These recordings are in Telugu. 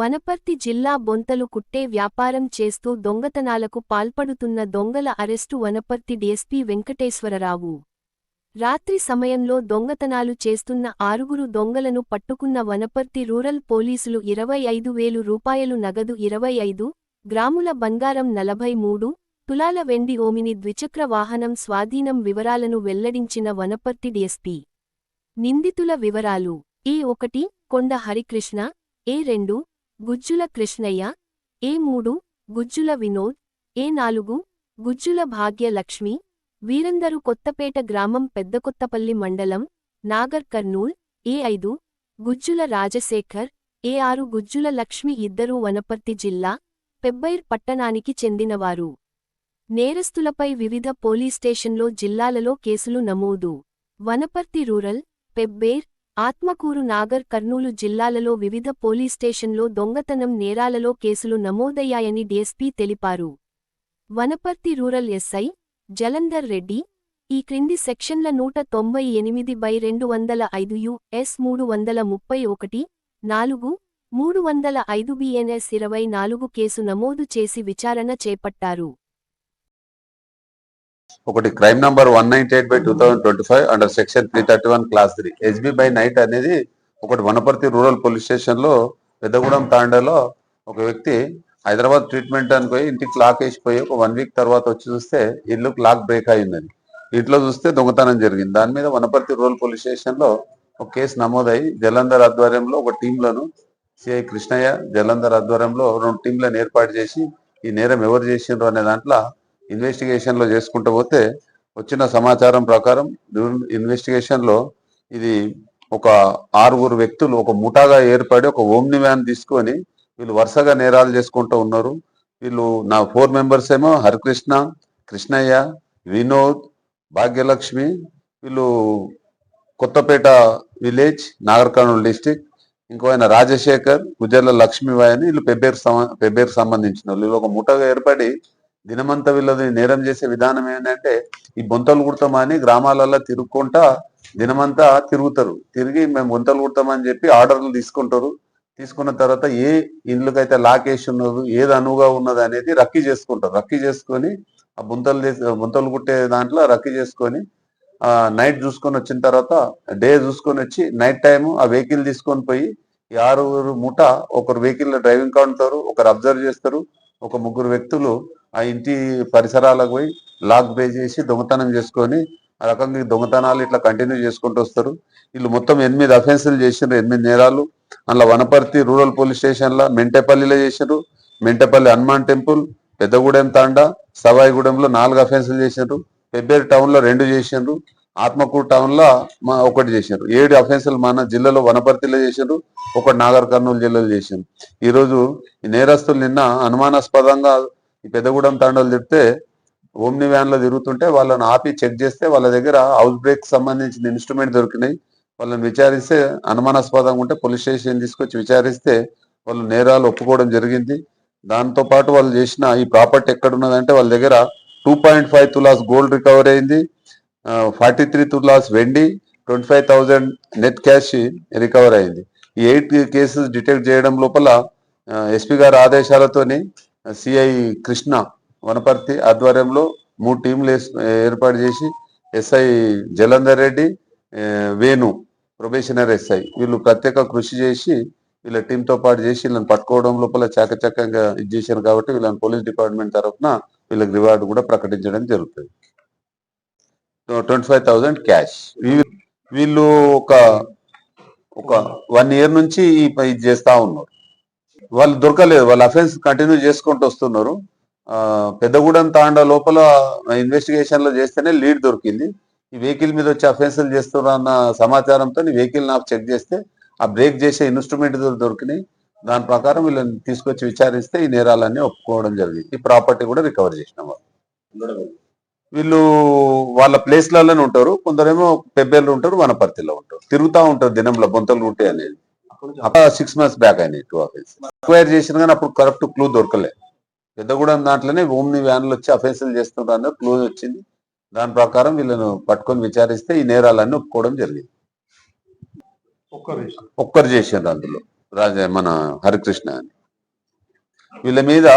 వనపర్తి జిల్లా బొంతలు కుట్టే వ్యాపారం చేస్తూ దొంగతనాలకు పాల్పడుతున్న దొంగల అరెస్టు వనపర్తి డీఎస్పీ వెంకటేశ్వరరావు. రాత్రి సమయంలో దొంగతనాలు చేస్తున్న ఆరుగురు దొంగలను పట్టుకున్న వనపర్తి రూరల్ పోలీసులు ఇరవై ఐదు వేలు రూపాయలు నగదు ఇరవై ఐదు గ్రాముల బంగారం నలభై మూడు తులాల వెండి ఓమిని ద్విచక్ర వాహనం స్వాధీనం వివరాలను వెల్లడించిన వనపర్తి డీఎస్పీ. నిందితుల వివరాలు. ఏ ఒకటి కొండ హరికృష్ణ. ఏ రెండు గుజ్జుల కృష్ణయ్య ఏ మూడు గుజ్జుల వినోద్ ఏ నాలుగు గుజ్జుల భాగ్యలక్ష్మి వీరందరూ కొత్తపేట గ్రామం పెద్దకొత్తపల్లి మండలం నాగర్ కర్నూల్ ఏ ఐదు గుజ్జుల రాజశేఖర్ ఏ ఆరు గుజ్జుల లక్ష్మి ఇద్దరూ వనపర్తి జిల్లా పెబ్బైర్ పట్టణానికి చెందినవారు. నేరస్తులపై వివిధ పోలీస్ స్టేషన్లో జిల్లాలలో కేసులు నమోదు. వనపర్తి రూరల్ పెబ్బేర్ ఆత్మకూరు నాగర్ కర్నూలు జిల్లాలలో వివిధ పోలీస్ స్టేషన్లో దొంగతనం నేరాలలో కేసులు నమోదయ్యాయని డీఎస్పీ తెలిపారు. వనపర్తి రూరల్ ఎస్ఐ జలంధర్ రెడ్డి ఈ క్రింది సెక్షన్ల నూట తొంభై ఎనిమిది బై రెండు వందల ఐదు యు ఎస్ మూడు వందల ముప్పై ఒకటి నాలుగు మూడు వందల ఐదు బిఎన్ఎస్ ఇరవై నాలుగు కేసు నమోదు చేసి విచారణ చేపట్టారు. ఒకటి crime number one ninety eight by two thousand twenty five under section three thirty one clause three. SB by night అనేది ఒకటి వనపర్తి రూరల్ పోలీస్ స్టేషన్లో పెద్దగూడెం తాండాలో ఒక వ్యక్తి హైదరాబాద్ ట్రీట్మెంట్ అనుకోయి ఇంటికి లాక్ వేసిపోయి ఒక వన్ వీక్ తర్వాత వచ్చి చూస్తే ఇల్లు లాక్ బ్రేక్ అయిందని ఇంట్లో చూస్తే దొంగతనం జరిగింది. దాని మీద వనపర్తి రూరల్ పోలీస్ స్టేషన్లో ఒక కేసు నమోదై జలంధర్ ఆధ్వర్యంలో ఒక టీంలను సిఐ కృష్ణయ్య జలంధర్ ఆధ్వర్యంలో రెండు టీంలను ఏర్పాటు చేసి ఈ నేరం ఎవరు చేసిండ్రు అనే దాంట్లో ఇన్వెస్టిగేషన్లో చేసుకుంటూ పోతే వచ్చిన సమాచారం ప్రకారం ఇన్వెస్టిగేషన్లో ఇది ఒక ఆరుగురు వ్యక్తులు ఒక ముఠాగా ఏర్పడి ఒక ఓమ్ని వ్యాన్ తీసుకొని వీళ్ళు వరుసగా నేరాలు చేసుకుంటూ ఉన్నారు. వీళ్ళు నా ఫోర్ మెంబర్స్ ఏమో హరికృష్ణ కృష్ణయ్య వినోద్ భాగ్యలక్ష్మి వీళ్ళు కొత్తపేట విలేజ్ నాగర్కర్నూలు డిస్టిక్ ఇంకో ఆయన రాజశేఖర్ గుజర్ల లక్ష్మీబాయి అని వీళ్ళు పెబ్బేరు సమ- సంబంధించిన వాళ్ళు. వీళ్ళు ఒక ముఠాగా ఏర్పడి దినమంతా వీళ్ళది నేరం చేసే విధానం ఏంటంటే ఈ బొంతలు కుడతామని గ్రామాలలో తిరుగుకుంటా దినమంతా తిరుగుతారు. తిరిగి మేము బొంతలు కుడతామని చెప్పి ఆర్డర్లు తీసుకుంటారు. తీసుకున్న తర్వాత ఏ ఇండ్లకైతే లాక్ వేసి ఉన్నది ఏది అనువుగా ఉన్నది అనేది రక్కీ చేసుకుంటారు. రక్కీ చేసుకొని ఆ బుంతలు బుంతలు కుట్టే దాంట్లో రక్కీ చేసుకొని ఆ నైట్ చూసుకొని వచ్చిన తర్వాత డే చూసుకొని వచ్చి నైట్ టైం ఆ వెహికల్ తీసుకొని పోయి ఆరుగురు ముఠ ఒకరు వెహికల్ డ్రైవింగ్ కౌంటారు ఒకరు అబ్జర్వ్ చేస్తారు. ఒక ముగ్గురు వ్యక్తులు ఆ ఇంటి పరిసరాలకు పోయి లాక్ బే చేసి దొంగతనం చేసుకొని ఆ రకంగా దొంగతనాలు ఇట్లా కంటిన్యూ చేసుకుంటూ వస్తారు. వీళ్ళు మొత్తం ఎనిమిది అఫెన్సులు చేసిండ్రు ఎనిమిది నేరాలు. అందులో వనపర్తి రూరల్ పోలీస్ స్టేషన్లో మెంటేపల్లిలో చేసిండ్రు మెంటేపల్లి హనుమాన్ టెంపుల్ పెద్దగూడెం తాండా సవాయిగూడెంలో నాలుగు అఫెన్సులు చేసిండ్రు పెబ్బేరు టౌన్లో రెండు చేసిండ్రు. ఆత్మకూరు టౌన్లో మా ఒకటి చేశారు. ఏడు అఫెన్సులు మన జిల్లాలో వనపర్తిలో చేశారు ఒకటి నాగర్ కర్నూలు జిల్లాలో చేశారు. ఈరోజు ఈ నేరస్తులు నిన్న అనుమానాస్పదంగా ఈ పెద్దగూడెం తాండాలు చెప్తే ఓమ్ని వ్యాన్లో తిరుగుతుంటే వాళ్ళని ఆపి చెక్ చేస్తే వాళ్ళ దగ్గర హౌస్ బ్రేక్ సంబంధించిన ఇన్స్ట్రుమెంట్ దొరికినాయి. వాళ్ళని విచారిస్తే అనుమానాస్పదంగా ఉంటే పోలీస్ స్టేషన్ తీసుకొచ్చి విచారిస్తే వాళ్ళు నేరాలు ఒప్పుకోవడం జరిగింది. దాంతో పాటు వాళ్ళు చేసిన ఈ ప్రాపర్టీ ఎక్కడ ఉన్నదంటే వాళ్ళ దగ్గర two point five tolas gold recover అయింది. ఫార్టీ త్రీ తులాస్ వెండి twenty five thousand net cash recover అయింది. ఈ ఎయిట్ కేసెస్ డిటెక్ట్ చేయడం లోపల ఎస్పీ గారి ఆదేశాలతోని సిఐ కృష్ణ వనపర్తి ఆధ్వర్యంలో మూడు టీంలు ఏర్పాటు చేసి SI Jalandhar Reddy Venu probationer SI వీళ్ళు ప్రత్యేక కృషి చేసి వీళ్ళ టీంతో పాటు చేసి వీళ్ళని పట్టుకోవడం లోపల చాకచక్యంగా ఇది చేశారు కాబట్టి వీళ్ళని పోలీస్ డిపార్ట్మెంట్ తరఫున వీళ్ళకి రివార్డు కూడా ప్రకటించడం జరుగుతుంది. ట్వంటీ ఫైవ్ థౌసండ్ క్యాష్ వీళ్ళు ఒక ఒక వన్ ఇయర్ నుంచి ఈ ఇది చేస్తా ఉన్నారు. వాళ్ళు దొరకలేదు. వాళ్ళు అఫెన్స్ కంటిన్యూ చేసుకుంటూ వస్తున్నారు. పెద్దగూడెం తాండా లోపల ఇన్వెస్టిగేషన్లో చేస్తేనే లీడ్ దొరికింది. ఈ వెహికల్ మీద వచ్చి అఫెన్సులు చేస్తున్నారు అన్న సమాచారంతో వెహికల్ నాకు చెక్ చేస్తే ఆ బ్రేక్ చేసే ఇన్స్ట్రుమెంట్ దొరికినాయి. దాని ప్రకారం వీళ్ళని తీసుకొచ్చి విచారిస్తే ఈ నేరాలన్నీ ఒప్పుకోవడం జరిగింది. ఈ ప్రాపర్టీ కూడా రికవర్ చేసిన వాళ్ళు. వీళ్ళు వాళ్ళ ప్లేస్లలోనే ఉంటారు. కొందరేమో పెబ్బేళ్ళు ఉంటారు వనపర్తిలో ఉంటారు. తిరుగుతా ఉంటారు దినంలో బొంతలు గుంటే అనేది. సిక్స్ మంత్స్ బ్యాక్ అయినాయి టూ ఆఫీస్ అక్వైర్ చేసిన కానీ అప్పుడు కరెక్ట్ క్లూ దొరకలే. పెద్దగూడెం దాంట్లోనే ఓమ్ని వ్యాన్లు వచ్చి అఫెన్సులు చేస్తున్నారు అన్న క్లూ వచ్చింది. దాని ప్రకారం వీళ్ళను పట్టుకొని విచారిస్తే ఈ నేరాలన్నీ ఒప్పుకోవడం జరిగింది. ఒక్కరు చేసిండ్రు అందులో. రాజ మన హరికృష్ణ అని. వీళ్ళ మీద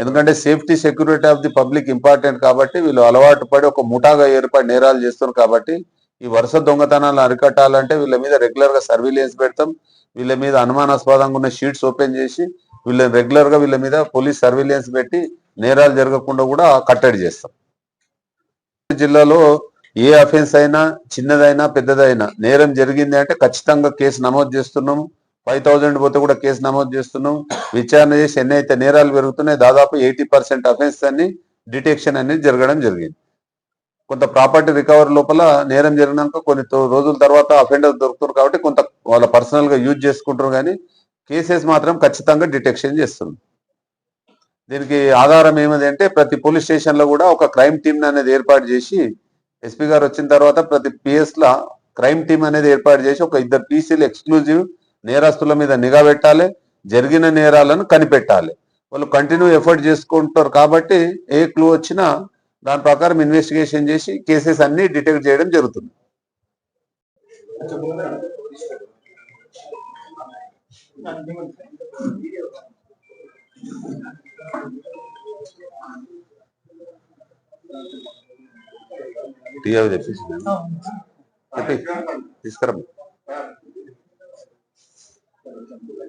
ఎందుకంటే safety security of the public important కాబట్టి వీళ్ళు అలవాటు పడి ఒక ముఠాగా ఏర్పడి నేరాలు చేస్తున్నారు కాబట్టి ఈ వరుస దొంగతనాలను అరికట్టాలంటే వీళ్ళ మీద రెగ్యులర్గా సర్వీలెన్స్ పెడతాం. వీళ్ళ మీద అనుమానాస్పదంగా ఉన్న షీట్స్ ఓపెన్ చేసి వీళ్ళ రెగ్యులర్గా వీళ్ళ మీద పోలీస్ సర్వీలెన్స్ పెట్టి నేరాలు జరగకుండా కూడా కట్టడి చేస్తాం. జిల్లాలో ఏ అఫెన్స్ అయినా చిన్నదైనా పెద్దదైనా నేరం జరిగింది అంటే ఖచ్చితంగా కేసు నమోదు చేస్తున్నాము ఫైవ్ థౌజండ్ పోతే కూడా కేసు నమోదు చేస్తున్నాం. విచారణ చేసి ఎన్ని అయితే నేరాలు పెరుగుతున్నాయి దాదాపు ఎయిటీ పర్సెంట్ అఫెన్స్ అని డిటెక్షన్ అనేది జరగడం జరిగింది. కొంత ప్రాపర్టీ రికవరీ లోపల నేరం జరిగినాక కొన్ని రోజుల తర్వాత అఫెండర్ దొరుకుతారు కాబట్టి కొంత వాళ్ళ పర్సనల్గా యూజ్ చేసుకుంటారు కానీ కేసెస్ మాత్రం ఖచ్చితంగా డిటెక్షన్ చేస్తుంది దీనికి ఆధారం ఏమిది అంటే ప్రతి పోలీస్ స్టేషన్లో కూడా ఒక క్రైమ్ టీమ్ అనేది ఏర్పాటు చేసి ఎస్పీ గారు వచ్చిన తర్వాత ప్రతి పిఎస్ లా క్రైమ్ టీమ్ అనేది ఏర్పాటు చేసి ఒక ఇద్దరు పీసీలు ఎక్స్క్లూజివ్ నేరస్తుల మీద నిఘా పెట్టాలి జరిగిన నేరాలను కనిపెట్టాలి. వాళ్ళు కంటిన్యూ ఎఫర్ట్ చేసుకుంటారు కాబట్టి ఏ క్లూ వచ్చినా దాని ప్రకారం ఇన్వెస్టిగేషన్ చేసి కేసెస్ అన్ని డిటెక్ట్ చేయడం జరుగుతుంది. తీసుకురమ్మా. por ejemplo, la